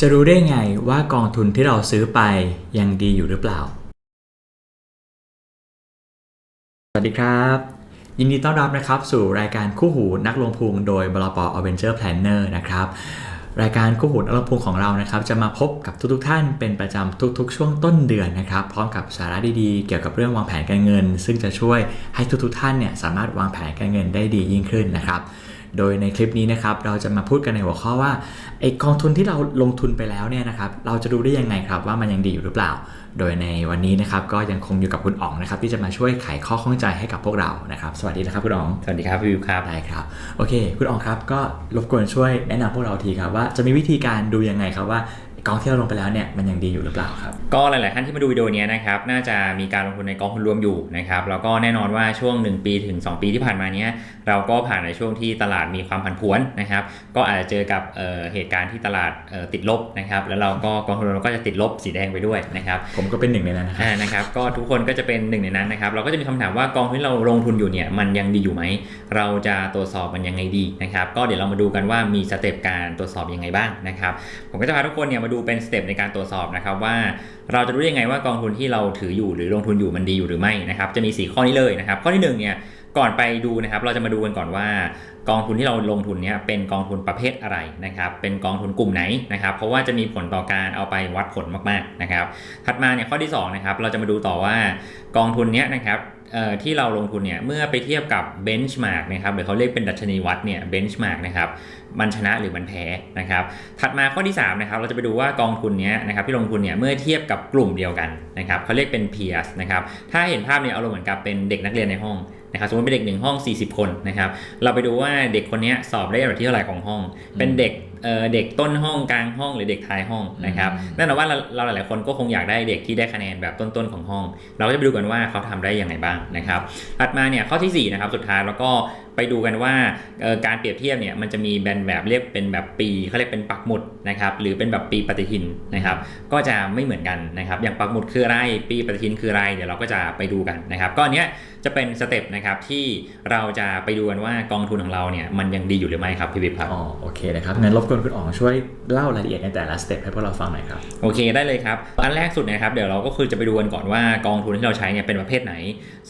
จะรู้ได้ไงว่ากองทุนที่เราซื้อไปยังดีอยู่หรือเปล่า สวัสดีครับ ยินดีต้อนรับนะครับสู่รายการคู่หูนักลงทุนโดยบลปอ Venture Planner นะครับ รายการคู่หูนักลงทุนของเรานะครับ จะมาพบกับทุกๆท่านเป็นประจำทุกๆ ช่วงต้นเดือนนะครับ พร้อมกับสาระดีๆ เกี่ยวกับเรื่องวางแผนการเงิน ซึ่งจะช่วยให้ทุกๆ ท่านเนี่ยสามารถวางแผนการเงินได้ดียิ่งขึ้นนะครับ โดยในคลิปนี้นะครับเราจะมาพูดกันในหัวข้อว่าไอกองทุนที่เราลงทุนไปแล้วเนี่ยนะครับเราจะรู้ได้ยังไงครับว่ามันยังดีอยู่หรือเปล่า โดยในวันนี้นะครับก็ยังคงอยู่กับคุณอ๋องนะครับที่จะมาช่วยไขข้อข้องใจให้กับพวกเรานะครับสวัสดีนะครับคุณอ๋องสวัสดีครับพี่วิวครับได้ครับโอเค คุณอ๋องครับก็รบกวนช่วยแนะนำพวกเราทีครับว่าจะมีวิธีการดูยังไงครับว่า กองที่เราลงไปแล้วเนี่ยมันยังดีอยู่หรือเปล่าครับ ก็หลาย ๆ ท่านที่มาดูวิดีโอนี้นะครับน่าจะมีการลงทุนในกองทุนรวมอยู่นะครับแล้วก็แน่นอนว่าช่วง 1 ปีถึง 2 ปีที่ผ่านมาเนี้ยเราก็ผ่านในช่วงที่ตลาดมีความผันผวนนะครับก็อาจจะเจอกับเอ่อเหตุการณ์ที่ตลาดเอ่อติดลบนะครับแล้วเราก็กองทุนเราก็จะติดลบสีแดงไปด้วยนะครับผมก็เป็นหนึ่งในนั้นนะครับอ่านะครับก็ทุกคนก็จะเป็นหนึ่งในนั้นนะครับเราก็จะมีคำถามว่ากองที่เราลงทุนอยู่เนี่ยมันยังดีอยู่ไหมเราจะตรวจสอบมันยังไงดีนะครับก็เดี๋ยวเรามาดูกันว่ามีสเต็ปการตรวจสอบยังไงบ้างนะครับผมก็จะพาทุกคนเนี่ยมาดููเป็นสเต็ปในการตรวจสอบนะครับว่าเราจะรู้ยังไงว่ากองทุนที่เราถืออยู่หรือลงทุนอยู่มันดีอยู่หรือไม่นะครับจะมี 4 ข้อนี้เลยนะครับข้อที่1เนี่ยก่อนไปดูนะครับเราจะมาดูกันก่อนว่ากองทุนที่เราลงทุนเนี่ยเป็นกองทุนประเภทอะไรนะครับเป็นกองทุนกลุ่มไหนนะครับเพราะว่าจะมีผลต่อการเอาไปวัดผลมากๆนะครับถัดมาเนี่ยข้อที่2นะครับเราจะมาดูต่อว่ากองทุนเนี้ยนะครับที่เราลงทุนเนี่ยเมื่อไปเทียบกับเบนช์มาร์กนะครับหรือเขาเรียกเป็นดัชนีวัดเนี่ยเบนช์มาร์กนะครับมันชนะหรือมันแพ้นะครับ ถัดมาข้อที่3นะครับเราจะไปดูว่ากองทุนเนี้ยนะครับที่ลงทุนเนี่ยเมื่อเทียบกับกลุ่มเดียวกันนะครับเขาเรียกเป็น peers นะครับถ้าเห็นภาพเนี่ยเอารมณ์เหมือนกับเป็นเด็กนักเรียนในห้องนะครับสมมติเป็นเด็กหนึ่งห้อง 40 คนนะครับเราไปดูว่าเด็กคนเนี้ยสอบได้อันดับที่เท่าไหร่ของห้อง เป็นเด็กเอ่อเด็กต้นห้องกลางห้องหรือเด็กท้ายห้องนะครับอืมแน่นอนว่าเราเราหลายๆคนก็คงอยากได้เด็กที่ได้คะแนนแบบต้นๆของห้อง เราก็จะไปดูกันว่าเขาทำได้ยังไงบ้างนะครับถัดมาเนี่ยข้อทีสี่4นะครับสุดท้ายแล้วก็ ไปดูกันว่าเอ่อการเปรียบเทียบเนี่ยมันจะมีแบนแบบเรียกเป็นแบบปีเขาเรียกเป็นปักหมุดนะครับหรือเป็นแบบปีปฏิทินนะครับก็จะไม่เหมือนกันนะครับอย่างปักหมุดคืออะไรปีปฏิทินคืออะไรเดี๋ยวเราก็จะไปดูกันนะครับก็อันเนี้ยจะเป็นสเต็ปนะครับที่เราจะไปดูกันว่ากองทุนของเราเนี่ยมันยังดีอยู่หรือไม่ครับพี่วิบครับอ๋อโอเคนะครับงั้นรบกวนคุณอ๋องช่วยเล่ารายละเอียดในแต่ละสเต็ปให้พวกเราฟังหน่อยครับโอเคได้เลยครับอันแรกสุดเนะครับเดี๋ยวเราก็คือจะไปดูกันก่อนว่ากองทุนที่เราใช้เนี่ยเป็นประเภทไหน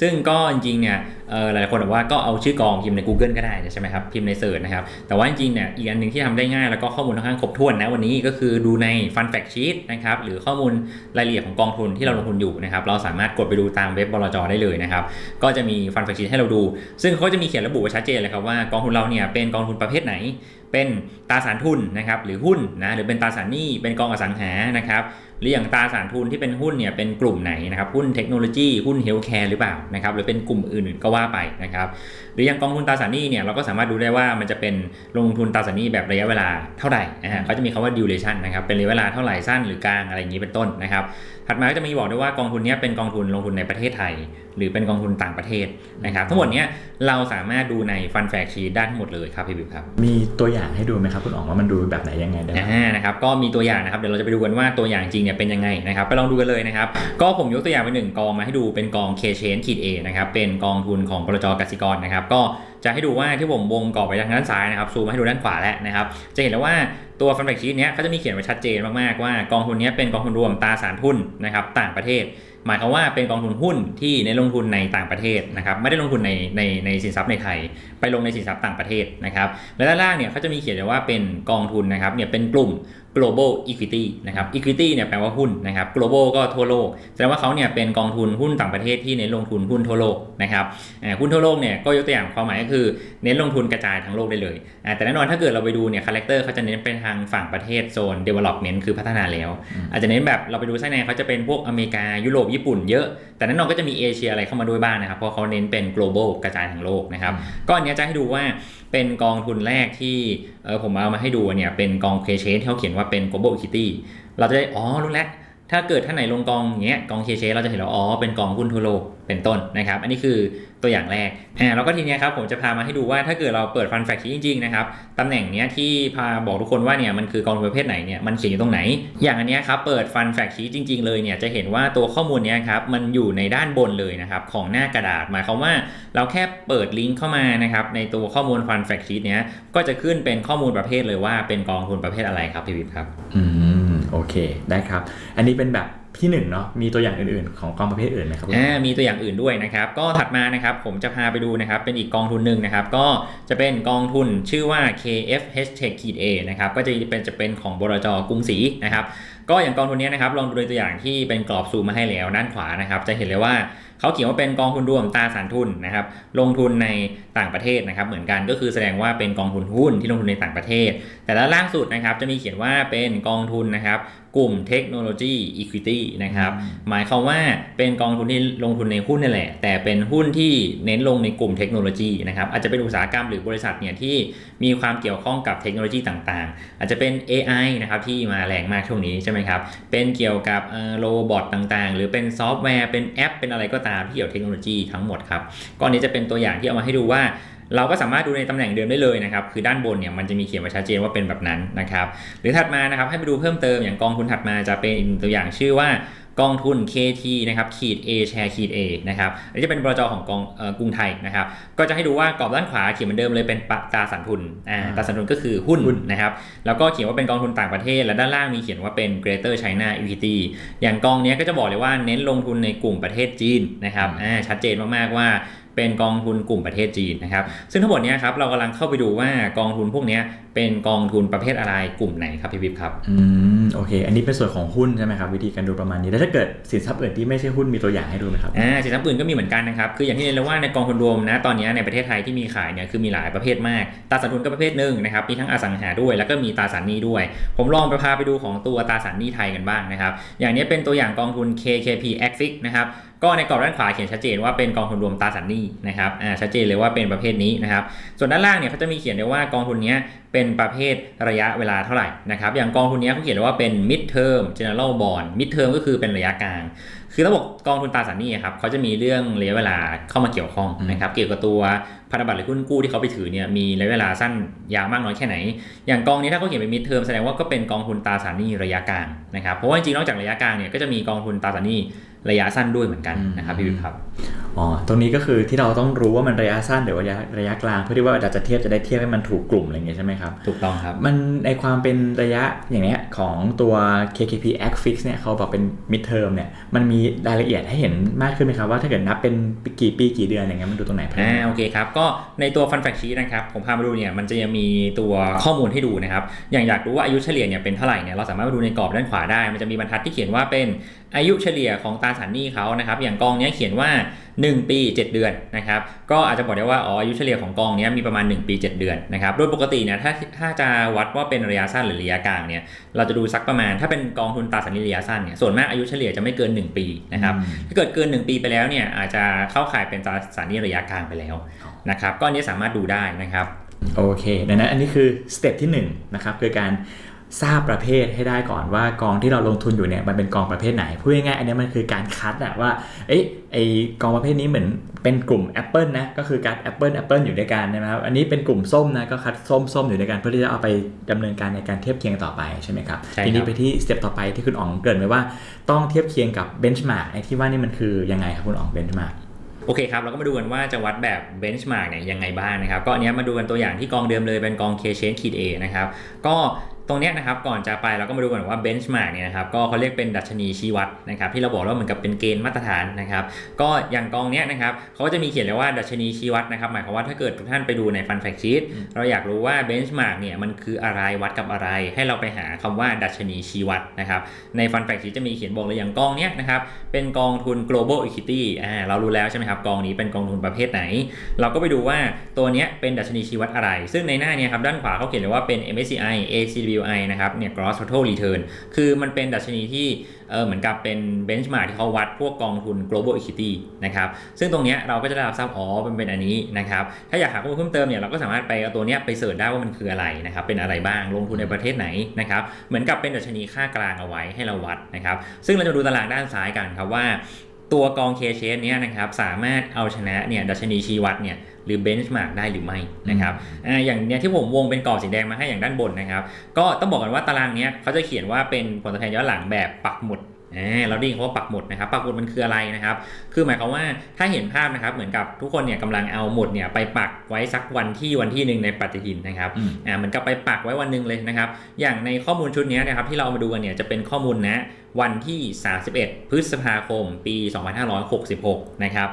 ซึ่งก็จริงๆเนี่ยเอ่อหลายๆคนบอกว่าก็เอาชื่อกองพิมพ์ใน Google ก็ได้ใช่ไหมครับพิมพ์ในเสิร์ชนะครับ แต่ว่าจริงๆเนี่ยอีกอันหนึ่งที่ทำได้ง่ายแล้วก็ข้อมูลค่อนข้างครบถ้วนนะวันนี้ก็คือดูใน Fun Fact Sheet นะครับหรือข้อมูลรายละเอียดของกองทุนที่เราลงทุนอยู่นะครับเราสามารถกดไปดูตามเว็บบลจได้เลยนะครับก็จะมี Fun Fact Sheet ให้เราดู ซึ่งเขาจะมีเขียนระบุไว้ชัดเจนเลยครับว่ากองทุนเราเนี่ยเป็นกองทุนประเภทไหนเป็นตราสารทุนนะครับหรือหุ้นนะหรือเป็นตราสารหนี้เป็นกองอสังหานะครับหรืออย่างตราสารทุนที่เป็นหุ้นเนี่ยเป็นกลุ่มไหนนะครับหุ้นเทคโนโลยีหุ้นเฮลท์แคร์หรือเปล่านะครับหรือเป็นกลุ่มอื่นๆก็ว่าไปนะครับหรืออย่างกองทุนตราสารหนี้เนี่ยเราก็สามารถดูได้ว่ามันจะเป็นลงทุนตราสารหนี้แบบระยะเวลาเท่าไหร่นะฮะเขาจะมีคำว่า duration นะครับเป็นระยะเวลาเท่าไหร่สั้นหรือกลางอะไรอย่างนี้เป็นต้นนะครับ ถัดมาก็จะมีบอกด้วยว่ากองทุนเนี้ยเป็นกองทุนลงทุนในประเทศไทย หรือเป็นกองทุนต่างประเทศนะครับ ทั้งหมดเนี้ยเราสามารถดูใน Fun Fact Sheet ได้ทั้งหมดเลยครับพี่บิ๊กครับ มีตัวอย่างให้ดูไหมครับคุณอ๋องว่ามันดูแบบไหนยังไงได้บ้างอ่านะครับก็มีตัวอย่างนะครับเดี๋ยวเราจะไปดูกันว่าตัวอย่างจริงเนี่ยเป็นยังไงนะครับไปลองดูกันเลยนะครับก็ผมยกตัวอย่างไปหนึ่งกองมาให้ดูเป็นกอง K Chain ขีด A นะครับเป็นกองทุนของบลจกสิกรนะครับก็จะให้ดูว่าที่ผมวงกรอบไปทางด้านซ้ายนะครับซูมมาให้ดูด้านขวาแล้วนะครับจะเห็นแล้วว่า ตัวฟันแบกชีตเนี้ยเขาจะมีเขียนไว้ชัดเจนมากๆว่ากองทุนนี้เป็นกองทุนรวมตราสารทุนนะครับต่างประเทศ หมายความว่าเป็นกองทุนหุ้นที่ในนลงทุนในต่างประเทศนะครับไม่ได้ลงทุนในในในสินทรัพย์ในไทย ไปลงในสินทรัพย์ต่างประเทศนะครับและด้านล่างเนี่ยเขาจะมีเขียนไว้ว่าเป็นกองทุนนะครับเนี่ยเป็นกลุ่ม global equity นะครับ equity เนี่ยแปลว่าหุ้นนะครับ global ก็ทั่วโลก แสดงว่าเขาเนี่ยเป็นกองทุนหุ้นต่างประเทศที่เน้นลงทุนหุ้นทั่วโลกนะครับอ่าหุ้นทั่วโลกเนี่ยก็ยกตัวอย่างความหมายก็คือเน้นลงทุนกระจายทั้งโลกได้เลยอ่าแต่แน่นอนถ้าเกิดเราไปดูเนี่ยคาแรคเตอร์เขาจะเน้นไปทางฝั่งประเทศโซน development คือพัฒนาแล้ว อาจจะเน้นแบบเราไปดูไส้ในเขาจะเป็นพวกอเมริกายุโรปญี่ปุ่นเยอะ แต่แน่นอนก็จะมีเอเชียอะไรเข้ามาด้วยบ้างนะครับ เพราะเขาเน้นเป็น global กระจายทั้งโลกนะครับ ก็อันเนี้ยจะให้ดูว่าเป็นกองทุนแรกที่เออผมเอามาให้ดูเนี่ยเป็นกองเคเชนที่เขาเขียนว่าเป็น global equity เราจะได้ อ๋อรู้แล้ว ถ้าเกิดท่านไหนลงกองอย่างเงี้ยกองเคเชเราจะเห็นแล้วอ๋อเป็นกองหุ้นทั่วโลกเป็นต้นนะครับ อันนี้คือตัวอย่างแรกอ่าแล้วก็ทีเนี้ยครับผมจะพามาให้ดูว่าถ้าเกิดเราเปิดฟันแฟกชีจริงๆนะครับตำแหน่งเนี้ยที่พาบอกทุกคนว่าเนี่ยมันคือกองทุนประเภทไหนเนี่ยมันเขียนอยู่ตรงไหน อย่างอันเนี้ยครับเปิดฟันแฟกชีจริง ๆเลยเนี่ยจะเห็นว่าตัวข้อมูลเนี้ยครับมันอยู่ในด้านบนเลยนะครับของหน้ากระดาษหมายความว่า เราแค่เปิดลิงก์เข้ามานะครับในตัวข้อมูลฟันแฟกชีเนี้ยก็จะขึ้นเป็นข้อมูลประเภทเลยว่าเป็นกองทุนประเภทอะไรครับพี่วิทย์ครับอืม โอเคได้ครับ อันนี้เป็นแบบที่หนึ่งเนาะมีตัวอย่างอื่นๆ ของกองประเภทอื่นไหมครับอ่ามีตัวอย่างอื่นด้วยนะครับ ก็ถัดมานะครับผมจะพาไปดูนะครับ เป็นอีกกองทุนหนึ่งนะครับ ก็จะเป็นกองทุนชื่อว่า KFH Tech A นะครับ ก็จะเป็นจะเป็นของบรจกรุงศรีนะครับ ก็อย่างกองทุนนี้นะครับลองดูตัวอย่างที่เป็นกรอบซูมมาให้แล้วด้านขวานะครับ จะเห็นเลยว่าเขาเขียนว่าเป็นกองทุนรวมตราสารทุนนะครับ ลงทุนในต่างประเทศนะครับ เหมือนกันก็คือแสดงว่าเป็นกองทุนหุ้นที่ลงทุนในต่างประเทศ แต่ละล่างสุดนะครับจะมีเขียนว่าเป็นกองทุนนะครับ กลุ่มเทคโนโลยีอีควิตี้นะครับ หมายความว่าเป็นกองทุนที่ลงทุนในหุ้นนี่แหละ แต่เป็นหุ้นที่เน้นลงในกลุ่มเทคโนโลยีนะครับ อาจจะเป็นอุตสาหกรรมหรือบริษัทเนี่ยที่มีความเกี่ยวข้องกับเทคโนโลยีต่างๆ อาจจะเป็น AI นะครับที่มาแรงมากช่วงนี้ใช่ไหมครับ เป็นเกี่ยวกับโรบอทต่างๆ หรือเป็นซอฟต์แวร์ เป็นแอป เป็นอะไรก็ตามที่เกี่ยวกับเทคโนโลยีทั้งหมดครับก้อนนี้จะเป็นตัวอย่างที่เอามาให้ดูว่า เราก็สามารถดูในตำแหน่งเดิมได้เลยนะครับ คือด้านบนเนี่ยมันจะมีเขียนไว้ชัดเจนว่าเป็นแบบนั้นนะครับ หรือถัดมานะครับให้ไปดูเพิ่มเติมอย่างกองทุนถัดมาจะเป็นอีกหนึ่งตัวอย่างชื่อว่ากองทุน KT นะครับขีด A share ขีด A นะครับอันนี้จะเป็นบรจของกองเอ่อกรุงไทยนะครับ ก็จะให้ดูว่ากรอบด้านขวาเขียนเหมือนเดิมเลยเป็นปะตราสารทุนอ่าตราสารทุนก็คือหุ้นนะครับ แล้วก็เขียนว่าเป็นกองทุนต่างประเทศ และด้านล่างมีเขียนว่าเป็น Greater China Equity อย่างกองเนี้ยก็จะบอกเลยว่าเน้นลงทุนในกลุ่มประเทศจีนนะครับอ่าชัดเจนมากๆว่า เป็นกองทุนกลุ่มประเทศจีนนะครับ ซึ่งทั้งหมดเนี้ยครับเรากำลังเข้าไปดูว่ากองทุนพวกเนี้ยเป็นกองทุนประเภทอะไรกลุ่มไหนครับพี่วิบครับอืมโอเค อันนี้เป็นส่วนของหุ้นใช่ไหมครับวิธีการดูประมาณนี้แล้วถ้าเกิดสินทรัพย์อื่นที่ไม่ใช่หุ้นมีตัวอย่างให้ดูไหมครับอ่าสินทรัพย์อื่นก็มีเหมือนกันนะครับคืออย่างที่เรียนแล้วว่าในกองทุนรวมนะตอนนี้ในประเทศไทยที่มีขายเนี่ยคือมีหลายประเภทมากตราสารทุนก็ประเภทหนึ่งนะครับมีทั้งอสังหาด้วย แล้วก็มีตราสารหนี้ด้วย ผมลองไปพาไปดูของตัวตราสารหนี้ไทยกันบ้างนะครับอย่างนี้เป็นตัวอย่างกองทุน KKP Axis นะครับ ก็ในกรอบด้านขวาเขียนชัดเจนว่าเป็นกองทุนรวมตราสารหนี้นะครับอ่าชัดเจนเลยว่าเป็นประเภทนี้นะครับ ส่วนด้านล่างเนี่ยเขาจะมีเขียนเลยว่ากองทุนเนี้ยเป็นประเภทระยะเวลาเท่าไหร่นะครับ อย่างกองทุนเนี้ยเขาเขียนเลยว่าเป็น mid term general bond mid term ก็คือเป็นระยะกลาง คือระบบกองทุนตราสารหนี้ครับเขาจะมีเรื่องระยะเวลาเข้ามาเกี่ยวข้องนะครับ เกี่ยวกับตัวพันธบัตรหรือหุ้นกู้ที่เขาไปถือเนี่ยมีระยะเวลาสั้นยาวมากน้อยแค่ไหน อย่างกองนี้ถ้าเขาเขียนเป็นมิดเทอมแสดงว่าก็เป็นกองทุนตราสารหนี้ระยะกลางนะครับ เพราะว่าจริงๆนอกจากระยะกลางเนี่ยก็จะมีกองทุนตราสารหนี้ ระยะสั้นด้วยเหมือนกันนะครับพี่วิวครับอ๋อตรงนี้ก็คือที่เราต้องรู้ว่ามันระยะสั้นหรือว่าระยะระยะกลางเพื่อที่ว่าเราจะเทียบจะได้เทียบให้มันถูกกลุ่มอะไรอย่างเงี้ยใช่ไหมครับถูกต้องครับ มันในความเป็นระยะอย่างเนี้ยของตัว KKP Act Fix เนี่ยเขาบอกเป็น mid term เนี่ยมันมีรายละเอียดให้เห็นมากขึ้นไหมครับว่าถ้าเกิดนับเป็นกี่ปีกี่เดือนอย่างเงี้ยมันดูตรงไหนเพิ่มอ่าโอเคครับ ก็ในตัวฟันแฟกชีนะครับผมพามาดูเนี่ยมันจะยังมีตัวข้อมูลให้ดูนะครับอย่างอยากรู้ว่าอายุเฉลี่ยเนี่ยเป็นเท่าไหร่เนี่ยเราสามารถมาดูในกรอบด้านขวาได้ มันจะมีบรรทัดที่เขียนว่าเป็นอายุเฉลี่ยของตราสารหนี้เขานะครับ อย่างกองเนี้ยเขียนว่า 1 ปี 7 เดือนนะครับ ก็อาจจะบอกได้ว่าอ๋ออายุเฉลี่ยของกองเนี้ยมีประมาณ 1 ปี 7 เดือนนะครับ โดยปกติเนี่ยถ้าถ้าจะวัดว่าเป็นระยะสั้นหรือระยะกลางเนี่ย เราจะดูสักประมาณถ้าเป็นกองทุนตราสารหนี้ระยะสั้นเนี่ย ส่วนมากอายุเฉลี่ยจะไม่เกิน 1 ปีนะครับอืมถ้าเกิดเกิน 1 ปีไปแล้วเนี่ยอาจจะเข้าข่ายเป็นตราสารหนี้ระยะกลางไปแล้วนะครับ ก็อันนี้สามารถดูได้นะครับ โอเคดังนั้นอันนี้คือสเต็ปที่1นะครับคือการ ทราบประเภทให้ได้ก่อนว่ากองที่เราลงทุนอยู่เนี่ยมันเป็นกองประเภทไหนพูดง่ายๆอันนี้มันคือการคัดอะว่าเอ้ยไอกองประเภทนี้เหมือนเป็นกลุ่ม Apple นะก็คือการ Apple Apple อยู่ด้วยกันนะครับอันนี้เป็นกลุ่มส้มนะก็คัดส้มส้มอยู่ด้วยกันเพื่อที่จะเอาไปดำเนินการในการเทียบเคียงต่อไปใช่ไหมครับใช่ครับทีนี้ไปที่สเต็ปต่อไปที่คุณอ๋องเกรินไว้ว่าต้องเทียบเคียงกับเบนช์มาร์กไอ้ที่ว่านี่มันคือยังไงครับคุณอ๋องเบนช์มาร์กโอเคครับ เราก็มาดูกันว่าจะวัดแบบเบนช์มาร์กเนี่ยยังไงบ้างนะครับ ก็อันเนี้ยมาดูกันตัวอย่างที่กองเดิมเลยเป็นกอง K Chain ขีด A นะครับ ก็ ตรงเนี้ยนะครับก่อนจะไปเราก็มาดูกันว่าเบนช์มาร์กเนี่ยนะครับก็เขาเรียกเป็นดัชนีชี้วัดนะครับที่เราบอกว่าเหมือนกับเป็นเกณฑ์มาตรฐานนะครับก็อย่างกองเนี้ยนะครับเขาก็จะมีเขียนเลยว่าดัชนีชี้วัดนะครับหมายความว่าถ้าเกิดทุกท่านไปดูในฟันแฟกชีตเราอยากรู้ว่าเบนช์มาร์กเนี่ยมันคืออะไรวัดกับอะไร ให้เราไปหาคำว่าดัชนีชี้วัดนะครับในฟันแฟกชีจะมีเขียนบอกเลยอย่างกองเนี้ยนะครับเป็นกองทุน global equity อ่าเรารู้แล้วใช่ไหมครับกองนี้เป็นกองทุนประเภทไหน เราก็ไปดูว่าตัวเนี้ยเป็นดัชนีชี้วัดอะไร ซึ่งในหน้าเนี้ยครับด้านขวาเขาเขียนเลยว่าเป็น MSCI ACWI นะครับเนี่ย gross total return คือมันเป็นดัชนีที่เออเหมือนกับเป็นเบนช์มาร์ที่เขาวัดพวกกองทุน global equity นะครับซึ่งตรงเนี้ยเราก็จะได้รับทราบอ๋อมันเป็นอันนี้นะครับถ้าอยากหาข้อมูลเพิ่มเติมเนี่ยเราก็สามารถไปเอาตัวเนี้ยไปเสิร์ชได้ว่ามันคืออะไรนะครับเป็นอะไรบ้างลงทุนในประเทศไหนนะครับเหมือนกับเป็นดัชนีค่ากลางเอาไว้ให้เราวัดนะครับซึ่งเราจะดูตารางด้านซ้ายกันครับว่าตัวกองเคเชนเนี้ยนะครับสามารถเอาชนะเนี่ยดัชนีชี้วัดเนี่ย หรือเบนช์มาร์กได้หรือไม่นะครับอ่าอย่างเนี้ยที่ผมวงเป็นกรอบสีแดงมาให้อย่างด้านบนนะครับ ก็ต้องบอกกันว่าตารางเนี้ยเขาจะเขียนว่าเป็นผลตอบแทนย้อนหลังแบบปักหมุดอ่าเราได้ยินคำว่าปักหมุดนะครับปักหมุดมันคืออะไรนะครับ คือหมายความว่าถ้าเห็นภาพนะครับเหมือนกับทุกคนเนี่ยกำลังเอาหมุดเนี่ยไปปักไว้สักวันที่วันที่หนึ่งในปฏิทินนะครับอืมอ่าเหมือนกับไปปักไว้วันหนึ่งเลยนะครับ อย่างในข้อมูลชุดเนี้ยนะครับที่เราเอามาดูกันเนี่ยจะเป็นข้อมูลนะวันที่ 31 พฤษภาคม ปี 2566 นะครับ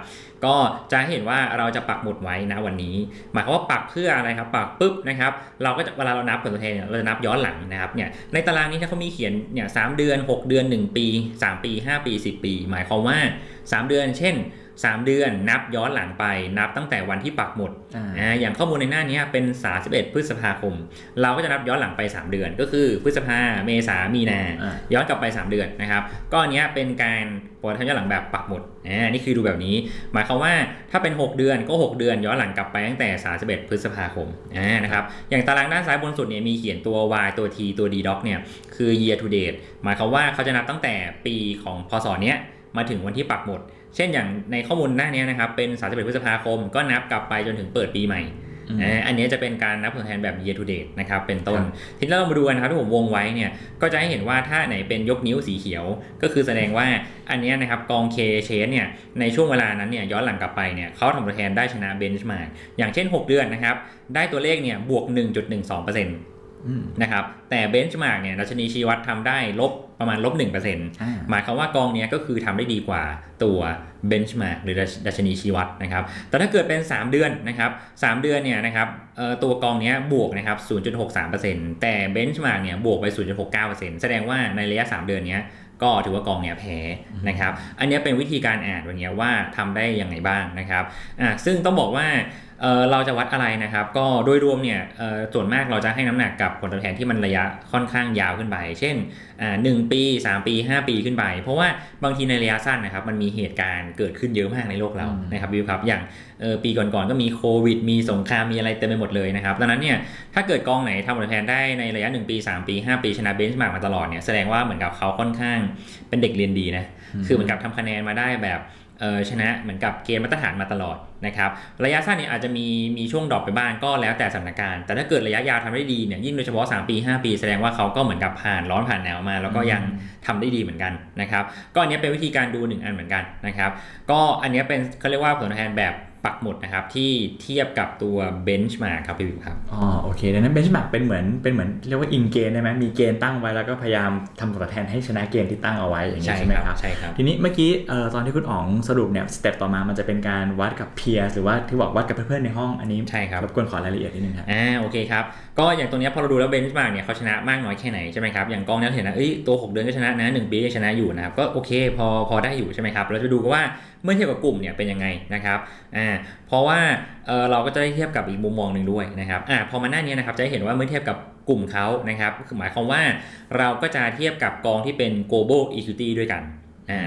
ก็จะเห็นว่าเราจะปักหมุดไว้นะวันนี้ หมายความว่าปักเพื่ออะไรครับปักปุ๊บนะครับเราก็จะเวลาเรานับผลตอบแทนเนี่ยเราจะนับย้อนหลังนะครับเนี่ยในตารางนี้ถ้าเขามีเขียนเนี่ยสเดือน 6 เดือน 1 ปี 3 ปี 5 ปี 10 ปี หมายความว่า 3 เดือนเช่น 3 เดือนนับย้อนหลังไปนับตั้งแต่วันที่ปักหมุดอ่าอ่าอย่างข้อมูลในหน้านี้เป็น31พฤษภาคม เราก็จะนับย้อนหลังไป 3 เดือน ก็คือพฤษภาเมษามีนาอ่าย้อนกลับไป 3 เดือนนะครับก็อันเนี้ยเป็นการปฏิทินย้อนหลังแบบปักหมุดอ่านี่คือดูแบบนี้ หมายความว่าถ้าเป็น 6 เดือนก็ 6 เดือนย้อนหลังกลับไปตั้งแต่ 31 พฤษภาคมอ่านะครับอย่างตารางด้านซ้ายบนสุดเนี่ยมีเขียนตัว y ตัว t ตัว d doc เนี่ยคือ year to date หมายความว่าเขาจะนับตั้งแต่ปีของพศเนี้ยมาถึงวันที่ปักหมุด เช่นอย่างในข้อมูลหน้านี้นะครับเป็น31พฤษภาคม ก็นับกลับไปจนถึงเปิดปีใหม่อืมอ่าอันนี้จะเป็นการนับผลแทนแบบ year to date นะครับเป็นต้นครับทีนี้เรามาดูกันนะครับที่ผมวงไว้เนี่ยก็จะให้เห็นว่าถ้าไหนเป็นยกนิ้วสีเขียว ก็คือแสดงว่าอันเนี้ยนะครับกอง K เชนเนี่ยในช่วงเวลานั้นเนี่ยย้อนหลังกลับไปเนี่ยเขาทำผลแทนได้ชนะเบนช์มาร์กอย่างเช่น 6 เดือนนะครับได้ตัวเลขเนี่ยบวก 1.12%อืมนะครับแต่เบนช์มาร์กเนี่ยดัชนีชี้วัดทำได้ลบ ประมาณลบ1%อ่าหมายความว่ากองเนี้ยก็คือทำได้ดีกว่าตัวเบนช์มาร์กหรือดัชนีชี้วัดนะครับ แต่ถ้าเกิดเป็น 3 เดือนนะครับ3เดือนเนี่ยนะครับเอ่อตัวกองเนี้ยบวกนะครับ 0.63%แต่เบนช์มาร์กเนี่ยบวกไป 0.69%แสดงว่าในระยะ 3 เดือนเนี้ยก็ถือว่ากองเนี้ยแพ้นะครับ อันเนี้ยเป็นวิธีการอ่านวันเนี้ยว่าทำได้ยังไงบ้างนะครับอะซึ่งต้องบอกว่าเอ่อเราจะวัดอะไรนะครับ ก็โดยรวมเนี่ยเอ่อส่วนมากเราจะให้น้ำหนักกับผลตอบแทนที่มันระยะค่อนข้างยาวขึ้นไป เช่นอ่าหนึ่งปี 3 ปี 5 ปีขึ้นไป เพราะว่าบางทีในระยะสั้นนะครับมันมีเหตุการณ์เกิดขึ้นเยอะมากในโลกเราอืมนะครับวิวครับอย่างเออปีก่อนๆก็มีโควิด มีสงครามมีอะไรเต็มไปหมดเลยนะครับดังนั้นเนี่ยถ้าเกิดกองไหนทำผลตอบแทนได้ในระยะ 1 ปี 3 ปี 5 ปีชนะเบนช์มาร์กมาตลอดเนี่ยแสดงว่าเหมือนกับเขาค่อนข้างเป็นเด็กเรียนดีนะคือเหมือนกับทำคะแนนมาได้แบบเออ ชนะเหมือนกับเกณฑ์มาตรฐานมาตลอดนะครับระยะสั้นเนี่ยอาจจะมีมีช่วงดรอปไปบ้างก็แล้วแต่สถานการณ์ แต่ถ้าเกิดระยะยาวทำได้ดีเนี่ยยิ่งโดยเฉพาะ 3 ปี 5 ปีแสดงว่าเขาก็เหมือนกับผ่านร้อนผ่านหนาวมา แล้วก็ยังทำได้ดีเหมือนกันนะครับก็อันนี้เป็นวิธีการดูหนึ่งอันเหมือนกันนะครับก็อันนี้เป็นเขาเรียกว่าผลตอบแทนแบบ ปักหมุดนะครับที่เทียบกับตัวเบนช์มาครับพี่วิวครับอ๋อโอเคดังนั้นเบนช์มาร์กเป็นเหมือนเป็นเหมือนเรียกว่าอิงเกณฑ์ได้ไหมมีเกณฑ์ตั้งไว้แล้วก็พยายามทำผลตอบแทนให้ชนะเกณฑ์ที่ตั้งเอาไว้อย่างนี้ใช่ใช่ไหมครับครับใช่ครับทีนี้เมื่อกี้เอ่อตอนที่คุณอ๋องสรุปเนี่ยสเต็ปต่อมามันจะเป็นการวัดกับเพียร์หรือว่าที่บอกวัดกับเพื่อนๆในห้องอันนี้ใช่ครับรบกวนขอรายละเอียดนิดนึงครับอ่าโอเคครับก็อย่างตัวนี้พอเราดูแล้วเบนช์มาร์กเนี่ยเขาชนะมากน้อยแค่ไหนใช่ไหมครับอย่างกองเนี้ยเห็นนะเอ้ยตัว 6 เดือนก็ชนะนะ1ปีก็ชนะอยู่นะครับก็โอเคพอพอได้อยู่ใช่ไหมครับเราจะดูกันว่าเมื่อเทียบกับกลุ่มเนี่ยเป็นยังไงนะครับอ่าเพราะว่าเออเราก็จะได้เทียบกับอีกมุมมองหนึ่งด้วยนะครับอ่าพอมาหน้านี้นะครับจะเห็นว่าเมื่อเทียบกับกลุ่มเขานะครับคือหมายความว่าเราก็จะเทียบกับกองที่เป็น global equity ด้วยกัน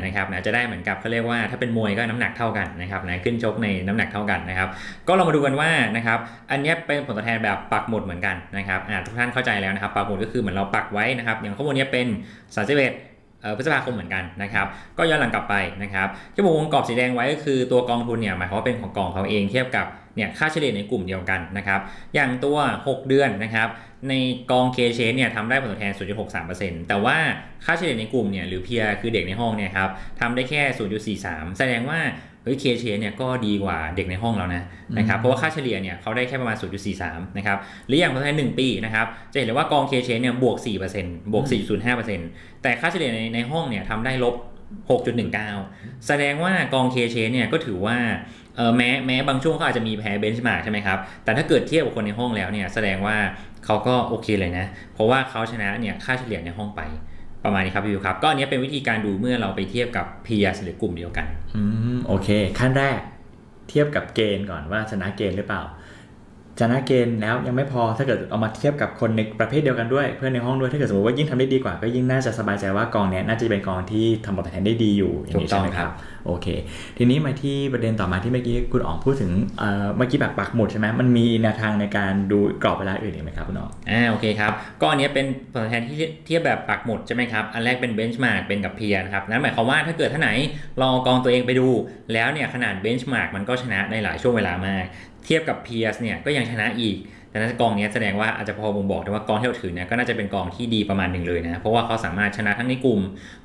นะครับนะจะได้เหมือนกับเขาเรียกว่าถ้าเป็นมวยก็น้ำหนักเท่ากันนะครับนะขึ้นชกในน้ำหนักเท่ากันนะครับ ก็เรามาดูกันว่านะครับอันนี้เป็นผลตอบแทนแบบปักหมุดเหมือนกันนะครับทุกท่านเข้าใจแล้วนะครับปักหมุดก็คือเหมือนเราปักไว้นะครับ อย่างข้อมูลนี้เป็น31เอ่อ พฤษภาคมเหมือนกันนะครับก็ย้อนหลังกลับไปนะครับที่ผมวงกรอบสีแดงไว้ก็คือตัวกองทุนเนี่ยหมายความว่าเป็นของกองเขาเองเทียบกับเนี่ยค่าเฉลี่ยในกลุ่มเดียวกันนะครับอย่างตัว 6 เดือนนะครับในกองเคเชนเนี่ยทำได้ผลตอบแทน 0.63%แต่ว่าค่าเฉลี่ยในกลุ่มเนี่ยหรือเพียคือเด็กในห้องเนี่ยครับทำได้แค่ 0.43 แสดงว่า เฮ้ยเคเชนเนี่ยก็ดีกว่าเด็กในห้องแล้วนะนะครับเพราะว่าค่าเฉลี่ยเนี่ยเขาได้แค่ประมาณ 0.43 นะครับหรืออย่างผลตอบแทน1ปีนะครับจะเห็นเลยว่ากองเคเชนเนี่ยบวก 4%บวก4.05%แต่ค่าเฉลี่ยในในห้องเนี่ยทำได้ลบ 6.19 แสดงว่ากองเคเชนเนี่ยก็ถือว่าเออแม้แม้บางช่วงเขาอาจจะมีแพ้เบนช์มาร์กใช่ไหมครับ แต่ถ้าเกิดเทียบกับคนในห้องแล้วเนี่ยแสดงว่าเขาก็โอเคเลยนะ เพราะว่าเขาชนะเนี่ยค่าเฉลี่ยในห้องไป ประมาณนี้ครับพี่วิวครับ ก็อันนี้เป็นวิธีการดูเมื่อเราไปเทียบกับเพียร์หรือกลุ่มเดียวกัน อืม โอเค ขั้นแรก เทียบกับเกณฑ์ก่อนว่าชนะเกณฑ์หรือเปล่า ชนะเกณฑ์แล้วยังไม่พอถ้าเกิดเอามาเทียบกับคนในประเภทเดียวกันด้วยเพื่อนในห้องด้วยถ้าเกิดสมมติว่ายิ่งทำได้ดีกว่า ก็ยิ่งน่าจะสบายใจว่ากองเนี้ยน่าจะเป็นกองที่ทำผลตอบแทนได้ดีอยู่อย่างนี้ถูกต้ใช่องไหมคครัรับบโอเค ทีนี้มาที่ประเด็นต่อมาที่เมื่อกี้คุณอ๋องพูดถึงเอ่อเมื่อกี้แบบปักหมุดใช่ไหมมันมีแนวทางในการดูกรอบเวลาอื่นอีกไหมครับคุณอ๋องอ่าโอเคครับก็อันนี้เป็นผลตอบแทนที่เทียบแบบปักหมุดใช่ไหมครับอันแรกเป็นเบนช์มาร์กเป็นกับเพียนะครับนั่นหมายความว่าถ้าเกิดท่านไหนลองเอากองตัวเองไปดู แล้วเนี่ยขนาดเบนช์มาร์กมันก็ชนะในหลายช่วงเวลามาก เทียบกับเพียสเนี่ยก็ยังชนะอีกดังนั้นกองนี้แสดงว่าอาจจะพอบ่งบอกได้ว่ากองที่เราถือเนี่ยก็น่าจะเป็นกองที่ดีประมาณหนึ่งเลยนะ เพราะว่าเขาสามารถชนะทั้งในกลุ่ม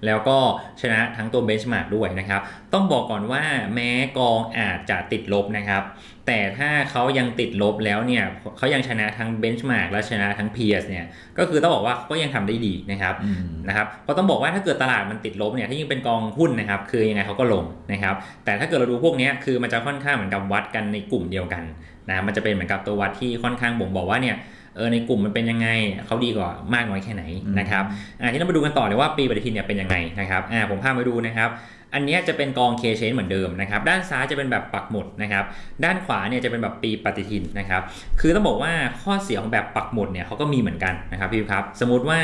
แล้วก็ชนะทั้งตัวเบนช์มาร์กด้วยนะครับ ต้องบอกก่อนว่าแม้กองอาจจะติดลบนะครับแต่ถ้าเขายังติดลบแล้วเนี่ยเขายังชนะทั้งเบนช์มาร์กและชนะทั้งเพียร์สเนี่ยก็คือต้องบอกว่าเขาก็ยังทำได้ดีนะครับอืมนะครับเพราะต้องบอกว่าถ้าเกิดตลาดมันติดลบเนี่ยถ้ายิ่งเป็นกองหุ้นนะครับคือยังไงเขาก็ลงนะครับแต่ถ้าเกิดเราดูพวกเนี้ยคือมันจะค่อนข้างเหมือนกับวัดกันในกลุ่มเดียวกันนะมันจะเป็นเหมือนกับตัววัดที่ค่อนข้างบ่งบอกว่าเนี่ยเออในกลุ่มมันเป็นยังไงเขาดีกว่ามากน้อยแค่ไหนนะครับอ่าที่เรามาดูกันต่อเลยว่าปีปฏิทินเนี่ยเป็นยังไงนะครับอ่าผมพามาดูนะครับ อันเนี้ยจะเป็นกองเคเชนเหมือนเดิมนะครับด้านซ้ายจะเป็นแบบปักหมุดนะครับด้านขวาเนี่ยจะเป็นแบบปีปฏิทินนะครับคือต้องบอกว่าข้อเสียของแบบปักหมุดเนี่ยเขาก็มีเหมือนกันนะครับพี่ครับสมมติว่า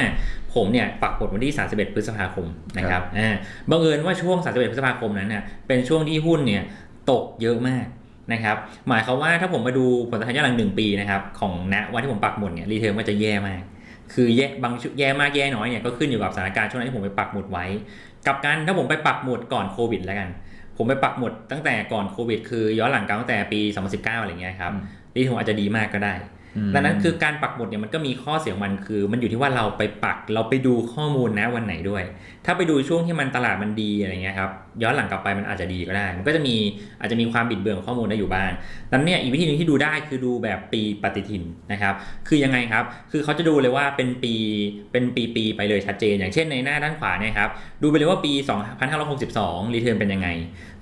ผมเนี่ยปักหมุดวันที่ 31 พฤษภาคมนะครับอ่าบังเอิญว่าช่วง 31 พฤษภาคมนั้นเนี่ยเป็นช่วงที่หุ้นเนี่ยตกเยอะมากนะครับหมายความว่าถ้าผมมาดูผลตอบแทนย้อนหลังหนึ่งปีนะครับของณวันที่ผมปักหมุดเนี่ยรีเทิร์นก็จะแย่มาก คือแย่บางชุดแย่มากแย่น้อยเนี่ยก็ขึ้นอยู่กับสถานการณ์ช่วงนั้นที่ผมไปปักหมุดไว้ กับกันถ้าผมไปปักหมุดก่อนโควิดแล้วกัน ผมไปปักหมุดตั้งแต่ก่อนโควิด คือย้อนหลังกันตั้งแต่ปี 2019 อะไรเงี้ยครับรีเทิร์นอาจจะดีมากก็ได้อืมดังนั้นคือการปักหมุดเนี่ยมันก็มีข้อเสียของมันคือ มันอยู่ที่ว่าเราไปปักเราไปดูข้อมูลนะวันไหนด้วย ถ้าไปดูช่วงที่มันตลาดมันดีอะไรเงี้ยครับ ย้อนหลังกลับไปมันอาจจะดีก็ได้ มันก็จะมีอาจจะมีความบิดเบือนของข้อมูลได้อยู่บ้างนั้นเนี่ยอีกวิธีหนึงที่ดูได้คือดูแบบปีปฏิทินนะครับ คือยังไงครับ คือเขาจะดูเลยว่าเป็นปีเป็นปีๆไปเลยชัดเจน อย่างเช่นในหน้าด้านขวาเนี่ยครับ ดูไปเลยว่าปี 2562 รีเทิร์นเป็นยังไง